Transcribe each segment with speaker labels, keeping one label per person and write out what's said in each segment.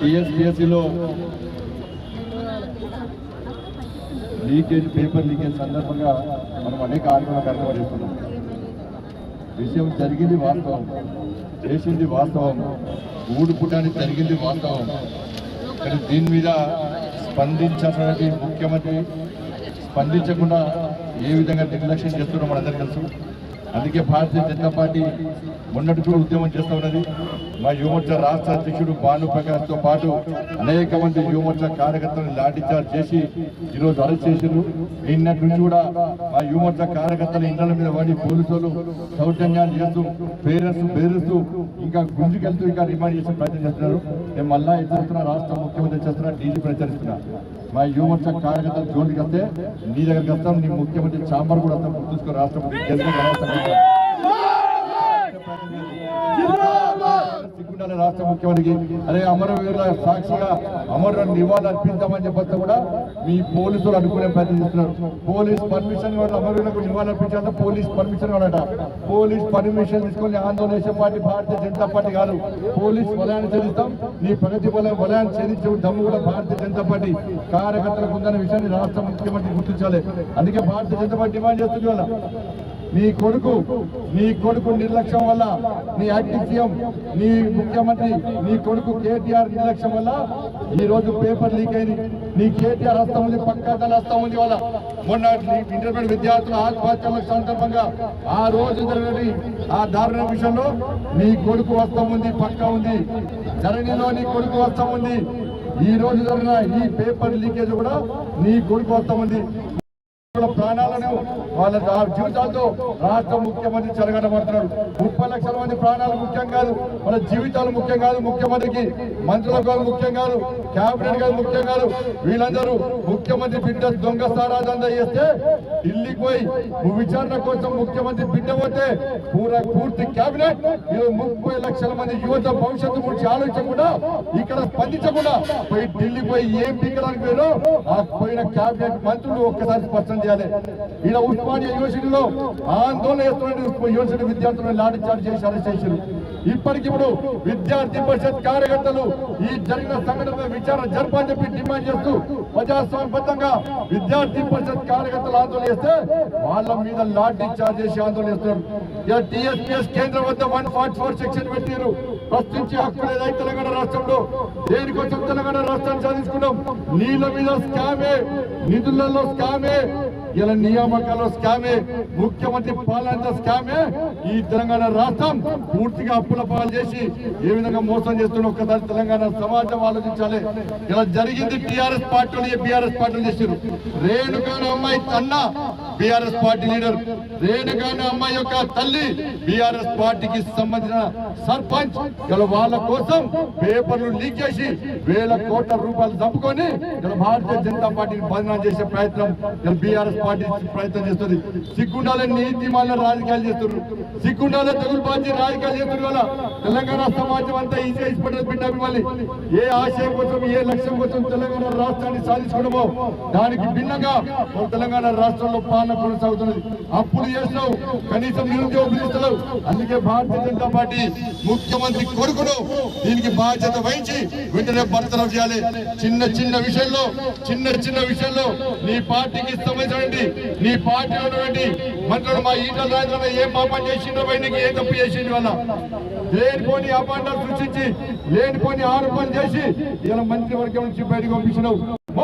Speaker 1: టీఎస్పీఎస్సీలో leakage paper leakage సందర్భంగా మనం అనేక ఆందోళన కార్యక్రమాలు చేస్తున్నాం. విషయం జరిగింది వాస్తవం. చేసింది వాస్తవం. ఊడుపుటానికి జరిగింది వాస్తవం. కానీ దీని మీద స్పందించాల్సినటువంటి ముఖ్యమంత్రి స్పందించకుండా ఏ విధంగా నిర్లక్ష్యం చేస్తున్నారో మనందరికీ తెలుసు. అందుకే భారతీయ జనతా పార్టీ మొన్నటి కూడా ఉద్యమం చేస్తూ ఉన్నది. మా యువమోర్చ రాష్ట్ర అధ్యక్షుడు భాను ప్రకాష్తో పాటు అనేక మంది యువమోర్చ కార్యకర్తలను లాఠీచార్జ్ చేసి ఈరోజు అరెస్ట్ చేశారు నిన్నటి నుంచి కూడా మా యువమోర్చ కార్యకర్తల ఇండ్ల మీద వాడి పోలీసులు సౌజన్యాలు చేస్తూ పేరెంట్స్ బెదిరిస్తూ ఇంకా గుంజుకెళ్తూ ఇంకా రిమాండ్ చేసే ప్రయత్నం చేస్తున్నారు. మేము మళ్ళా ఎదురుస్తున్నా రాష్ట్ర ముఖ్యమంత్రి చేస్తున్నా డీజీ ప్రచారిస్తున్నా. మా యువమోర్చా కార్యకర్తలు జోలికి వస్తే నీ దగ్గరికి వస్తాం. నీ ముఖ్యమంత్రి చాంబర్ కూడా వస్తాం. చూసుకో రాష్ట్రపతి ముఖ్యమంత్రి సిగ్గుండాలి రాష్ట్ర ముఖ్యమంత్రికి అదే అమరవీరుల సాక్షిగా అమరులను నివాళులు అర్పిద్దామని చెప్పొస్తే కూడా మీ పోలీసులు అనుకునే ప్రయత్నం చేస్తున్నారు. పోలీస్ పర్మిషన్ కూడా అమరులకు నివాళులు అర్పించాలంటే పోలీస్ పర్మిషన్ కూడా పోలీస్ పర్మిషన్ తీసుకొని ఆందోళన చేసే పార్టీ భారతీయ జనతా పార్టీ కాదు పోలీస్ వలయాన్ని చెల్లిస్తాం నీ ప్రగతి వలయ వలయాన్ని చెల్లించే దమ్ము కూడా భారతీయ జనతా పార్టీ కార్యకర్తలకు ఉందనే విషయాన్ని రాష్ట్ర ముఖ్యమంత్రి గుర్తించాలి. అందుకే భారతీయ జనతా పార్టీ డిమాండ్ చేస్తుంది నీ కొడుకు నీ కొడుకు నిర్లక్ష్యం వల్ల నీ యాక్టివ్ సీఎం నీ ముఖ్యమంత్రి నీ కొడుకు కేటీఆర్ నిర్లక్ష్యం వల్ల ఈ రోజు పేపర్ లీక్ అయింది. నీ కేటీఆర్ హస్తం ఉంది పక్కా హస్తం ఉంది వల్ల. మొన్న ఇంటర్మీడియట్ విద్యార్థుల ఆత్మహత్యల సందర్భంగా ఆ రోజు జరిగిన ఆ దారుణ విషయంలో నీ కొడుకు హస్తం ఉంది పక్కా ఉంది. ధరణిలో నీ కొడుకు హస్తం ఉంది. ఈ రోజు జరిగిన ఈ పేపర్ లీకేజ్ కూడా నీ కొడుకు హస్తం ఉంది. ప్రాణాలను వాళ్ళ జీవితాలతో రాష్ట్ర ముఖ్యమంత్రి చెరగడబడుతున్నాడు ముప్పై లక్షల మంది ప్రాణాలు ముఖ్యం కాదు. వాళ్ళ జీవితాలు ముఖ్యం కాదు. ముఖ్యమంత్రికి మంత్రుల కాదు ముఖ్యం కాదు. కేబినెట్ గారు ముఖ్యం కాదు. వీళ్ళందరూ ముఖ్యమంత్రి బిడ్డ దొంగ సారాదందా చేస్తే ఢిల్లీకి పోయి విచారణ కోసం ముఖ్యమంత్రి బిడ్డ పోతే పూర పూర్తి కేబినెట్ ఈరోజు ముప్పై లక్షల మంది యువత భవిష్యత్తు గురించి ఆలోచించకుండా ఇక్కడ స్పందించకుండా పోయి ఢిల్లీ పోయి ఏం పీకడానికి పోయినో ఆ పోయిన కేబినెట్ మంత్రులు ఒక్కసారి స్పష్టం చేయాలి. ఈయన ఉస్మానియా యూనివర్సిటీలో ఆందోళన చేస్తున్న యూనివర్సిటీ విద్యార్థులను లాఠీ చార్జ్ చేసి అరెస్ట్ చేశారు ఇప్పటికిప్పుడు విద్యార్థి పరిషత్ కార్యకర్తలు ఈ జరిగిన సంఘటన విచారణ జరపని చెప్పి డిమాండ్ చేస్తూ ప్రజాస్వామ్యబద్ధంగా విద్యార్థి పరిషత్ కార్యకర్తలు ఆందోళన చేస్తే వాళ్ళ మీద లాడ్ డిశ్చార్జ్ చేసి ఆందోళన చేస్తున్నారు. టీఎస్పీఎస్ కేంద్రం వద్ద వన్ ఫార్టీ ఫోర్ సెక్షన్ పెట్టారు ప్రశ్నించే హక్కు లేదా తెలంగాణ రాష్ట్రంలో? దేనికోసం తెలంగాణ రాష్ట్రాన్ని సాధించుకున్నాం? నీళ్ళ మీద స్కామే నిధులలో స్కామే ఇలా నియామకాల్లో స్కామే ముఖ్యమంత్రి పాలన స్కామే ఈ తెలంగాణ రాష్ట్రం పూర్తిగా అప్పుల పాలు చేసి ఏ విధంగా మోసం చేస్తున్న ఒక్కసారి తెలంగాణ సమాజం ఆలోచించాలి. ఇలా జరిగింది టిఆర్ఎస్ పార్టీలు బీఆర్ఎస్ పార్టీలు చేసారు రేణుకాన అమ్మాయి అన్న బీఆర్ఎస్ పార్టీ లీడర్ రేణుగాని అమ్మాయి యొక్క తల్లి బీఆర్ఎస్ పార్టీకి సంబంధించిన సర్పంచ్ వాళ్ళ కోసం పేపర్లు లీక్ చేసి వేల కోట్ల రూపాయలు చంపుకొని భారతీయ జనతా పార్టీని బదనాం చేసే ప్రయత్నం బిఆర్ఎస్ బీఆర్ఎస్ పార్టీ ప్రయత్నం చేస్తుంది. సిగ్గుండాలని నీతి మాల రాజకీయాలు చేస్తున్నారు. సిగ్గుండాల తెలుగు పార్టీ రాజకీయాలు చేస్తున్న వల్ల తెలంగాణ సమాజం అంతా ఈజీ చేసి పడ్డది బిడ్డ మిమ్మల్ని ఏ ఆశయం కోసం ఏ లక్ష్యం కోసం తెలంగాణ రాష్ట్రాన్ని సాధించుకోవడమో దానికి భిన్నంగా తెలంగాణ రాష్ట్రంలో పాలన కొనసాగుతున్నది అప్పుడు చేస్తున్నావు కనీసం నిరుద్యోగులు అందుకే భారతీయ జనతా పార్టీ ముఖ్యమంత్రి కొడుకును దీనికి బాధ్యత వహించి వెంటనే బర్తరఫ్ చేయాలి. చిన్న చిన్న విషయంలో చిన్న చిన్న విషయంలో నీ పార్టీకి సంబంధించినటువంటి నీ పార్టీ ఉన్నటువంటి మంత్రులు మా ఈటల రాజేంద్ర ఏం పాపం చేసిండ్రో బయటికి ఏ తప్పు చేసింది వల్ల లేనిపోని అపాండాలు సృష్టించి లేనిపోని ఆరోపణలు చేసి ఇలా మంత్రివర్గం నుంచి బయటకు పంపించినావు.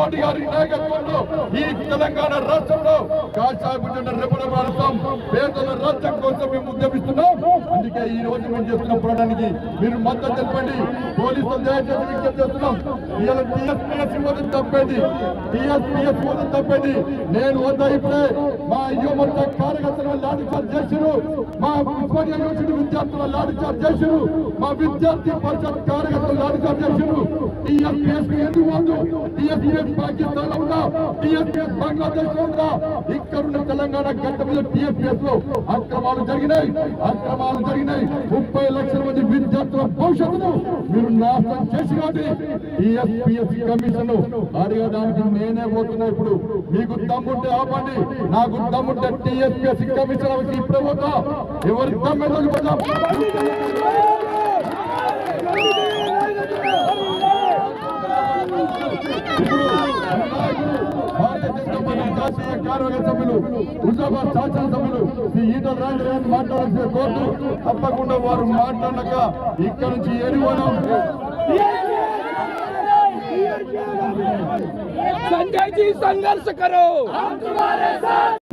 Speaker 1: మోడీ గారి నాయకత్వంలో ఈ తెలంగాణ రాష్ట్రంలో కాసాగుతున్న రెపల రాష్ట్రం పేదల రాష్ట్రం కోసం మేము ఉద్యమిస్తున్నాం. అందుకే ఈ రోజు మేము చేస్తున్న పోరాటానికి మీరు మద్దతు తెలపండి. పోలీసులు దయచేసి విజ్ఞప్తి చేస్తున్నాం. ఇవాళ టీఎస్పీఎస్ మోదం తప్పండి టీఎస్పీఎస్ మోదం తప్పండి నేను వద్ద ఇప్పుడే మా యువత కార్యకర్తల లాఠీ చార్జ్ చేసిరు మా ఉస్మానియా యూనివర్సిటీ విద్యార్థుల లాఠీ చార్జ్ చేసిరు మా విద్యార్థి పరిషత్ కార్యకర్తలు లాఠీ చార్జ్ చేసిరు టీఎస్పీఎస్ ఎందుకు వద్దు టీఎస్పీఎస్ పాకిస్తాన్లో ఉందా టీఎస్పీఎస్ బంగ్లాదేశ్లో ఉందా ఇక్కడున్న తెలంగాణ గంట మీద టీఎస్పీఎస్లో అక్రమాలు జరిగినాయి అక్రమాలు జరిగినాయి ముప్పై లక్షల మంది విద్యార్థుల భవిష్యత్తును మీరు నాశనం చేసి కాబట్టి టీఎస్పీఎస్ కమిషన్ అడగడానికి నేనే పోతున్నా ఇప్పుడు మీకు దమ్ముంటే ఆపండి నాకు దమ్ముంటే టీఎస్పీఎస్ కమిషన్ ఇప్పుడే పోతా ఎవరి దమ్మె పోతాం తప్పకుండా వారు మాట్లాడక ఇక్కడ నుంచి ఎరువనం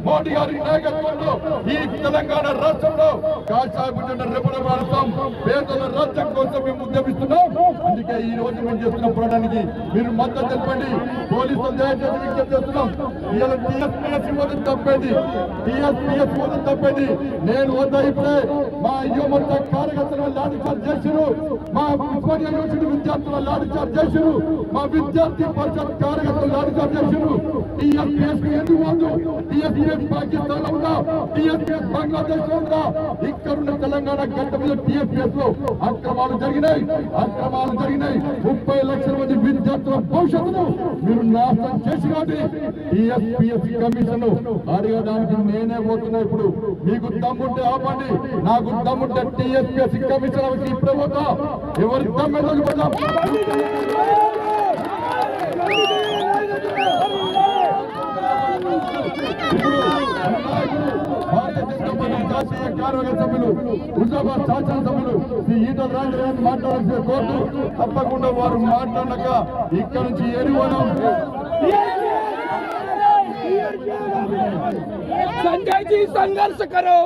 Speaker 1: మోడీ గారి నాయకత్వంలో ఈ తెలంగాణ రాష్ట్రంలో కాషాయ జెండా రెపరెపడతాం పేదల రాజ్యం కోసం మేము ఉద్యమిస్తున్నాం అందుకే ఈ రోజు మేము చేస్తున్న పోరాటానికి మీరు మద్దతు తెలపండి. పోలీసులు దయచేసి విజ్ఞప్తి చేస్తున్నాం. ఇవాళ టీఎస్పీఎస్ తప్పండి టీఎస్పీఎస్ నేను వద్ద ఇప్పుడే మా యువత కార్యకర్తల లాఠీ చార్జ్ చేసిరు. మా ఉస్మానియా యూనివర్సిటీ విద్యార్థుల లాఠీ చార్జ్ చేసిరు. మా విద్యార్థి పరిషత్ కార్యకర్తలు లాఠీ చార్జ్ చేసిరు. టీఎస్పీఎస్ ఎందుకు వద్దు? టీఎస్పీఎస్ పాకిస్తాన్లో ఉందా? టీఎస్పీఎస్ బంగ్లాదేశ్లో ఉందా అక్కడున్న తెలంగాణ గడ్డ మీద టీఎస్పీఎస్లో అక్రమాలు జరిగినాయి అక్రమాలు జరిగినాయి ముప్పై లక్షల మంది విద్యార్థుల భవిష్యత్తును మీరు నాశనం చేసి కాబట్టి టీఎస్పీఎస్ కమిషన్ అడగడానికి నేనే పోతున్నా ఇప్పుడు మీకు దమ్ముంటే ఆపండి నాకు దమ్ముంటే టీఎస్పీఎస్ కమిషన్ ఇప్పుడే పోతా ఎవరి దమ్మెదలు పోతాం భారతీయ జనతా పార్టీ జాతీయ కార్యవర్గ సభ్యులు హుజాబాద్ శాసనసభ్యులు శ్రీ ఈటల రాజు గారిని మాట్లాడాల్సిన కోర్టు తప్పకుండా వారు మాట్లాడక ఇక్కడ నుంచి ఎరువనం
Speaker 2: संजय जी संघर्ष करो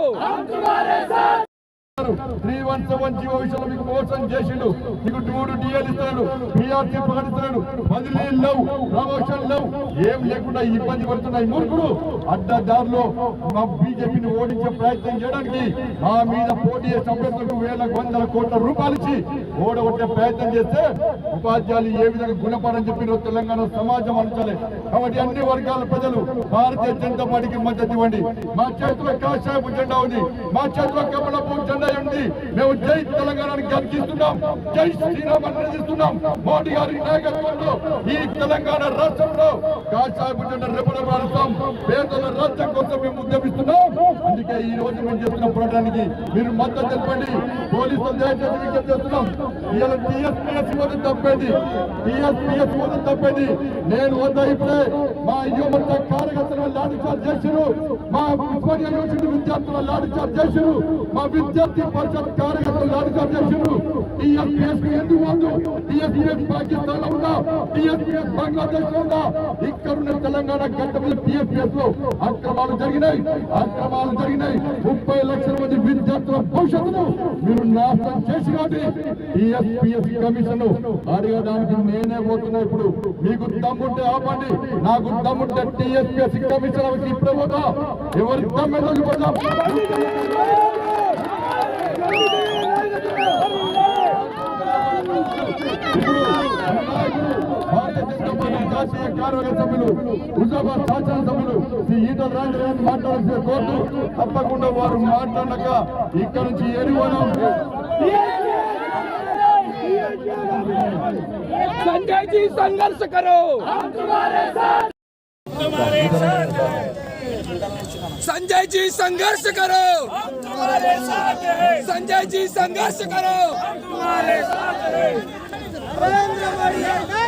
Speaker 1: three one seven GO విషయంలో మీకు మోసం చేసిండు మీకు టూడు డిఎల్ ఇస్తున్నాడు పిఆర్సీ ప్రకటిస్తున్నాడు బదిలీ లవ్ ప్రమోషన్ లవ్. ఏం లేకుండా ఇబ్బంది పడుతున్నాయి మూర్ఖుడు అడ్డదారిలో మా బీజేపీని ఓడించే ప్రయత్నం చేయడానికి మా మీద పోటీ చేసే అభ్యర్థులకు వేల వందల కోట్ల రూపాయలు ఇచ్చి ఓడగొట్టే ప్రయత్నం చేస్తే ఉపాధ్యాయులు ఏ విధంగా గుణపడని చెప్పి తెలంగాణ సమాజం అంచాలి కాబట్టి అన్ని వర్గాల ప్రజలు భారతీయ జనతా పార్టీకి మద్దతు ఇవ్వండి. మా చేతిలో కాషాయపు జెండా ఉంది. మా చేతిలో కమలపు జెండా ఉంది. మేము జై తెలంగాణని గర్జిస్తున్నాం జై శ్రీరామ్ అని మోడీ గారి నాయకత్వంలో ఈ తెలంగాణ రాష్ట్రంలో కాషాయపు జెండా రెపరెపడతాం పేదల రాజ్యం కోసం మేము ఉద్యమిస్తున్నాం. అందుకే ఈ రోజు మేము చేస్తున్న పోరాటానికి మీరు మద్దతు తెలపండి. పోలీసులు దయచేసి విజ్ఞప్తి చేస్తున్నాం. ఇవాళ టీఎస్పీఎస్ ఇవ్వడం తప్పండి టీఎస్పీఎస్ ఇవ్వడం నేను వద్ద ఇప్పుడే మా యువత కార్యకర్తలు లాఠీ చార్జ్ చేశారు మా ఉస్మానియా యూనివర్సిటీ విద్యార్థులు లాఠీ చార్జ్ చేశారు మా విద్యార్థి పరిషత్ కార్యకర్తలు లాఠీ చార్జ్ చేశారు టీఎస్పీఎస్ ఎందుకు వద్దు టీఎస్పీఎస్ పాకిస్తాన్లో ఉందా? టీఎస్పీఎస్ బంగ్లాదేశ్లో ఉందా? ఇక్కడున్న తెలంగాణ గడ్డ మీద టీఎస్పీఎస్లో అక్రమాలు జరిగినాయి. అక్రమాలు జరిగినాయి. ముప్పై లక్షల మంది విద్యార్థుల భవిష్యత్తును మీరు నాశనం చేసి కాబట్టి టీఎస్పీఎస్ కమిషన్ అడిగడానికి నేనే పోతున్నా ఇప్పుడు. మీకు దమ్ముంటే ఆపండి. నాకు దమ్ముంటే టీఎస్పీఎస్ కమిషన్ ఇప్పుడే పోతా. ఎవరి దమ్మెదలు పోతాం? పార్టీ జాతీయ కార్యవర్గ సభ్యులు హుజాబాద్ శాసనసభ్యులు శ్రీ ఈటల రాజు గారిని మాట్లాడాల్సిన కోర్టు తప్పకుండా వారు మాట్లాడక ఇక్కడ నుంచి ఎరువనం
Speaker 2: संजय जी संघर्ष करो संजय जी संघर्ष करो संजय जी संघर्ष करो
Speaker 3: नरेंद्र मोदी नायकत्व